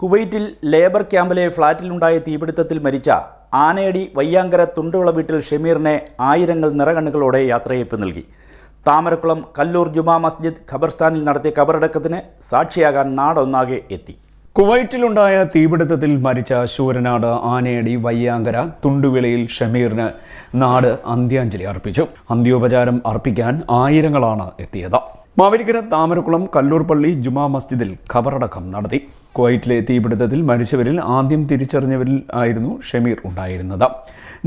കുവൈറ്റിൽ ലേബർ ക്യാമ്പിലെ ഫ്ളാറ്റിലുണ്ടായ തീപിടുത്തത്തിൽ മരിച്ച ആനയടി വയ്യാങ്കര തുണ്ടുവിള വീട്ടിൽ ഷമീറിനെ ആയിരങ്ങൾ നിറകണ്ണുകളോടെ യാത്രയയപ്പ് നൽകി. താമരക്കുളം കല്ലൂർ ജുമാ മസ്ജിദ് ഖബർസ്ഥാനിൽ നടത്തിയ ഖബറടക്കത്തിന് സാക്ഷിയാകാൻ നാടൊന്നാകെ എത്തി. കുവൈറ്റിലുണ്ടായ തീപിടുത്തത്തിൽ മരിച്ച ശൂരനാട് ആനയടി വയ്യാങ്കര തുണ്ടുവിളയിൽ ഷമീറിന് നാട് അന്ത്യാഞ്ജലി അർപ്പിച്ചു. അന്ത്യോപചാരം അർപ്പിക്കാൻ ആയിരങ്ങളാണ് എത്തിയത്. മാവേലിക്കര താമരക്കുളം കല്ലൂർപ്പള്ളി ജുമാ മസ്ജിദിൽ ഖബറടക്കം നടത്തി. കുവൈറ്റിലെ തീപിടുത്തത്തിൽ മരിച്ചവരിൽ ആദ്യം തിരിച്ചറിഞ്ഞവരിൽ ആയിരുന്നു ഷമീർ ഉണ്ടായിരുന്നത്.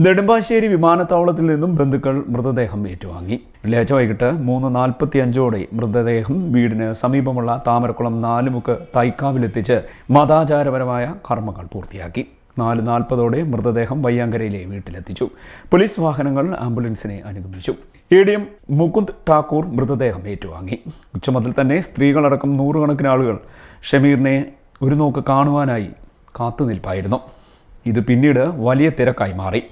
നെടുമ്പാശ്ശേരി വിമാനത്താവളത്തിൽ നിന്നും ബന്ധുക്കൾ മൃതദേഹം ഏറ്റുവാങ്ങി. വെള്ളിയാഴ്ച വൈകിട്ട് മൂന്ന് നാൽപ്പത്തി അഞ്ചോടെ മൃതദേഹം വീടിന് സമീപമുള്ള താമരക്കുളം നാലുമുക്ക് തൈക്കാവിലെത്തിച്ച് മതാചാരപരമായ കർമ്മങ്ങൾ പൂർത്തിയാക്കി. നാല് നാൽപ്പതോടെ മൃതദേഹം വയ്യാങ്കരയിലെ വീട്ടിലെത്തിച്ചു. പോലീസ് വാഹനങ്ങൾ ആംബുലൻസിനെ അനുഗമിച്ചു. A D M Mukund Thakur മൃതദേഹം ഏറ്റുവാങ്ങി. ഉച്ചമതിൽ തന്നെ സ്ത്രീകളടക്കം നൂറുകണക്കിന് ആളുകൾ ഷമീറിനെ ഒരു നോക്ക് കാണുവാനായി കാത്തുനിൽപ്പായിരുന്നു. ഇത് പിന്നീട് വലിയ തിരക്കായി മാറി.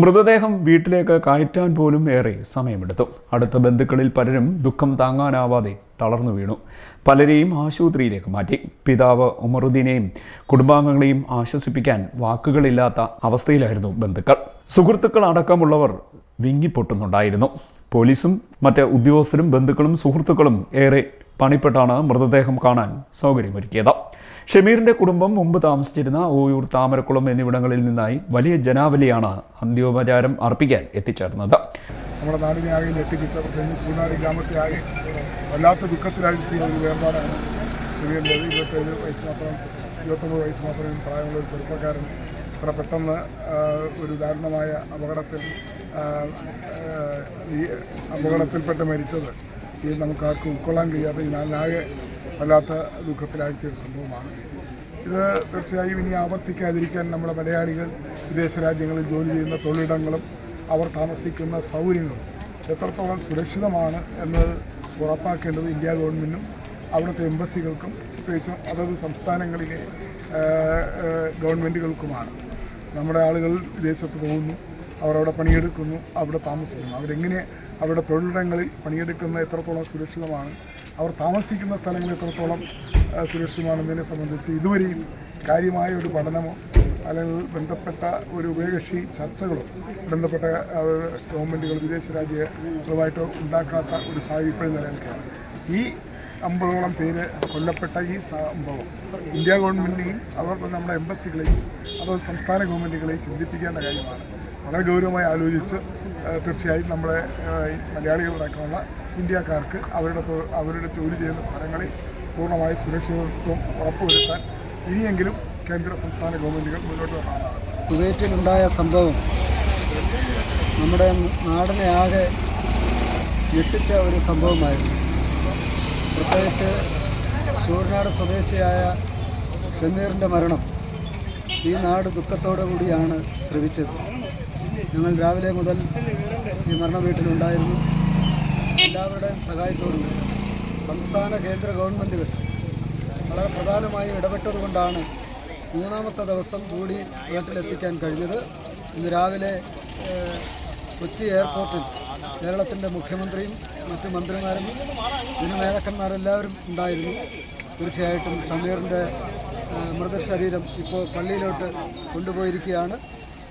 മൃതദേഹം വീട്ടിലേക്ക് കയറ്റാൻ പോലും ഏറെ സമയമെടുത്തു. അടുത്ത ബന്ധുക്കളിൽ പലരും ദുഃഖം താങ്ങാനാവാതെ തളർന്നു വീണു. പലരെയും ആശുപത്രിയിലേക്ക് മാറ്റി. പിതാവ് ഉമറുദ്ദീനെയും കുടുംബാംഗങ്ങളെയും ആശ്വസിപ്പിക്കാൻ വാക്കുകളില്ലാത്ത അവസ്ഥയിലായിരുന്നു ബന്ധുക്കൾ. സുഹൃത്തുക്കൾ അടക്കമുള്ളവർ വിങ്ങിപ്പൊട്ടുന്നുണ്ടായിരുന്നു. പോലീസും മറ്റ് ഉദ്യോഗസ്ഥരും ബന്ധുക്കളും സുഹൃത്തുക്കളും ഏറെ പണിപ്പെട്ടാണ് മൃതദേഹം കാണാൻ സൗകര്യമൊരുക്കിയത്. ഷമീറിന്റെ കുടുംബം മുമ്പ് താമസിച്ചിരുന്ന ഓയൂർ താമരക്കുളം എന്നിവിടങ്ങളിൽ നിന്നായി വലിയ ജനാവലിയാണ് അന്ത്യോപചാരം അർപ്പിക്കാൻ എത്തിച്ചേർന്നത്. നമ്മുടെ നാടിനെ ആകെ ഞെട്ടിപ്പിച്ച പ്രത്യേകിച്ച് സൂനാരി ഗ്രാമത്തെ ആകെ വല്ലാത്ത ദുഃഖത്തിലാഴ്ത്തിയ ഒരു വേർപാടാണ് സുഖിയുള്ളത് ഇരുപത്തേഴ് വയസ്സ് മാത്രം ഇരുപത്തൊമ്പത് വയസ്സ് മാത്രം പ്രായമുള്ള ഒരു ചെറുപ്പക്കാരൻ ഇത്ര പെട്ടെന്ന് ഒരു ദാരുണമായ അപകടത്തിൽ ഈ അപകടത്തിൽപ്പെട്ട് മരിച്ചത് ഈ നമുക്ക് ആർക്കും ഉൾക്കൊള്ളാൻ കഴിയാത്ത ഈ നാളിനാകെ വല്ലാത്ത ദുഃഖത്തിലാഴ്ത്തിയ ഒരു സംഭവമാണ്. ഇത് തീർച്ചയായും ഇനി ആവർത്തിക്കാതിരിക്കാൻ നമ്മുടെ മലയാളികൾ വിദേശ രാജ്യങ്ങളിൽ ജോലി ചെയ്യുന്ന തൊഴിലിടങ്ങളും അവർ താമസിക്കുന്ന സൗകര്യങ്ങളും എത്രത്തോളം സുരക്ഷിതമാണ് എന്നത് ഉറപ്പാക്കേണ്ടത് ഇന്ത്യ ഗവൺമെന്റും അവിടുത്തെ എംബസികൾക്കും പ്രത്യേകിച്ചും അതത് സംസ്ഥാനങ്ങളിലെ ഗവൺമെന്റുകൾക്കുമാണ് നമ്മുടെ ആളുകൾ വിദേശത്ത് പോകുന്നു. അവരവിടെ പണിയെടുക്കുന്നു അവിടെ താമസിക്കുന്നു. അവരെങ്ങനെ അവരുടെ തൊഴിലിടങ്ങളിൽ പണിയെടുക്കുന്ന എത്രത്തോളം സുരക്ഷിതമാണ് അവർ താമസിക്കുന്ന സ്ഥലങ്ങൾ എത്രത്തോളം സുരക്ഷിതമാണെന്നതിനെ സംബന്ധിച്ച് ഇതുവരെയും കാര്യമായ ഒരു പഠനമോ അല്ലെങ്കിൽ ബന്ധപ്പെട്ട ഒരു ഉഭയകക്ഷി ചർച്ചകളോ ബന്ധപ്പെട്ട ഗവൺമെന്റുകൾ വിദേശ രാജ്യങ്ങളുമായിട്ടോ ഉണ്ടാക്കാത്ത ഒരു സാഹചര്യം ഇപ്പോഴും നിലനിൽക്കുകയാണ്. ഈ അമ്പതോളം പേര് കൊല്ലപ്പെട്ട ഈ സംഭവം ഇന്ത്യ ഗവൺമെന്റിനെയും അതോടൊപ്പം നമ്മുടെ എംബസികളെയും അതോ സംസ്ഥാന ഗവൺമെന്റുകളെയും ചിന്തിപ്പിക്കേണ്ട കാര്യമാണ്. വളരെ ഗൗരവമായി ആലോചിച്ച് തീർച്ചയായും നമ്മുടെ മലയാളികളടക്കമുള്ള ഇന്ത്യക്കാർക്ക് അവരുടെ അവരുടെ ജോലി ചെയ്യുന്ന സ്ഥലങ്ങളിൽ പൂർണമായ സുരക്ഷിതത്വം ഉറപ്പുവരുത്താൻ ഇനിയെങ്കിലും കേന്ദ്ര സംസ്ഥാന ഗവൺമെന്റുകൾ മുന്നോട്ട് വരണമെന്നാണ് കുവൈറ്റിലുണ്ടായ സംഭവം നമ്മുടെ നാടിനെ ആകെ ഞെട്ടിച്ച ഒരു സംഭവമായിരുന്നു. പ്രത്യേകിച്ച് ശൂർനാട് സ്വദേശിയായ ഷമീറിന്റെ മരണം ഈ നാട് ദുഃഖത്തോടു കൂടിയാണ് ശ്രവിച്ചത്. ഞങ്ങൾ രാവിലെ മുതൽ ഈ മരണ വീട്ടിലുണ്ടായിരുന്നു. എല്ലാവരുടെയും സഹായത്തോടും സംസ്ഥാന കേന്ദ്ര ഗവൺമെന്റുകൾ വളരെ പ്രധാനമായും ഇടപെട്ടതുകൊണ്ടാണ് മൂന്നാമത്തെ ദിവസം കൂടി വീട്ടിലെത്തിക്കാൻ കഴിഞ്ഞത്. ഇന്ന് രാവിലെ കൊച്ചി എയർപോർട്ടിൽ കേരളത്തിന്റെ മുഖ്യമന്ത്രിയും മറ്റ് മന്ത്രിമാരും ജനനേതാക്കന്മാരെല്ലാവരും ഉണ്ടായിരുന്നു. തീർച്ചയായിട്ടും ഷമീറിന്റെ മൃതശരീരം ഇപ്പോൾ പള്ളിയിലോട്ട് കൊണ്ടുപോയിരിക്കുകയാണ്.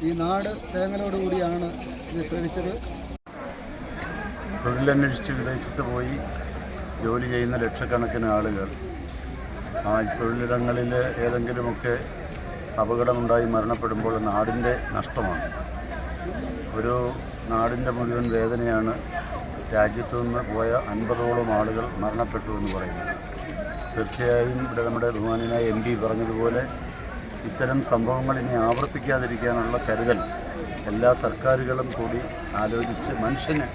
ഈ നാട് തേങ്ങലോടുകൂടിയാണ് ഇത് ശ്രമിച്ചത്. തൊഴിലന്വേഷിച്ച് വിദേശത്ത് പോയി ജോലി ചെയ്യുന്ന ലക്ഷക്കണക്കിന് ആളുകൾ. ആ തൊഴിലിടങ്ങളിൽ ഏതെങ്കിലുമൊക്കെ അപകടമുണ്ടായി മരണപ്പെടുമ്പോൾ നാടിന്റെ നഷ്ടമാണ്. ഒരു നാടിന്റെ മുഴുവൻ വേദനയാണ് രാജ്യത്തു നിന്ന് പോയ അൻപതോളം ആളുകൾ മരണപ്പെട്ടു എന്ന് പറയുന്നത്. തീർച്ചയായും ഇവിടെ നമ്മുടെ ബഹുമാനായ എം പി പറഞ്ഞതുപോലെ ഇത്തരം സംഭവങ്ങൾ ഇനി ആവർത്തിക്കാതിരിക്കാനുള്ള കരുതൽ എല്ലാ സർക്കാരുകളും കൂടി ആലോചിച്ച് മനുഷ്യന്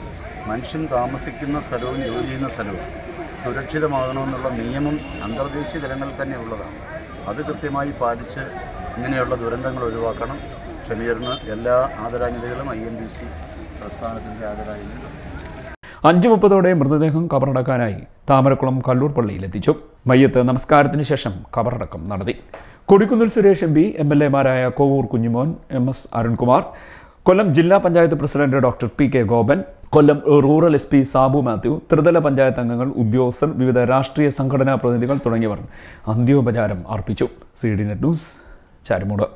മനുഷ്യൻ താമസിക്കുന്ന സ്ഥലവും ജോലി ചെയ്യുന്ന സ്ഥലവും സുരക്ഷിതമാകണമെന്നുള്ള നിയമം അന്തർദേശീയ തലങ്ങളിൽ തന്നെ ഉള്ളതാണ്. അത് കൃത്യമായി പാലിച്ച് ഇങ്ങനെയുള്ള ദുരന്തങ്ങൾ ഒഴിവാക്കണം. ഷമീറിന് എല്ലാ ആദരാഞ്ജലികളും ഐ എം ബി സി പ്രസ്ഥാനത്തിന്റെ ആദരാഞ്ജലികളും അഞ്ചു മുപ്പതോടെ മൃതദേഹം കബറടക്കാനായി താമരക്കുളം കല്ലൂർ പള്ളിയിലെത്തിച്ചു. മയ്യത്ത് നമസ്കാരത്തിന് ശേഷം കബറടക്കം നടത്തി. Kodikunnil Suresh M P M L എമാരായ Kovoor Kunjimon M S Arunkumar Kollam ജില്ലാ panchayat president doctor P K Gopan Kollam rural S P Sabu Mathew ത്രിതല പഞ്ചായത്ത് അംഗങ്ങൾ ഉദ്യോഗസ്ഥർ വിവിധ രാഷ്ട്രീയ സംഘടനാ പ്രതിനിധികൾ തുടങ്ങിയവർ അന്ത്യോപചാരം അർപ്പിച്ചു. C D net news Charummood.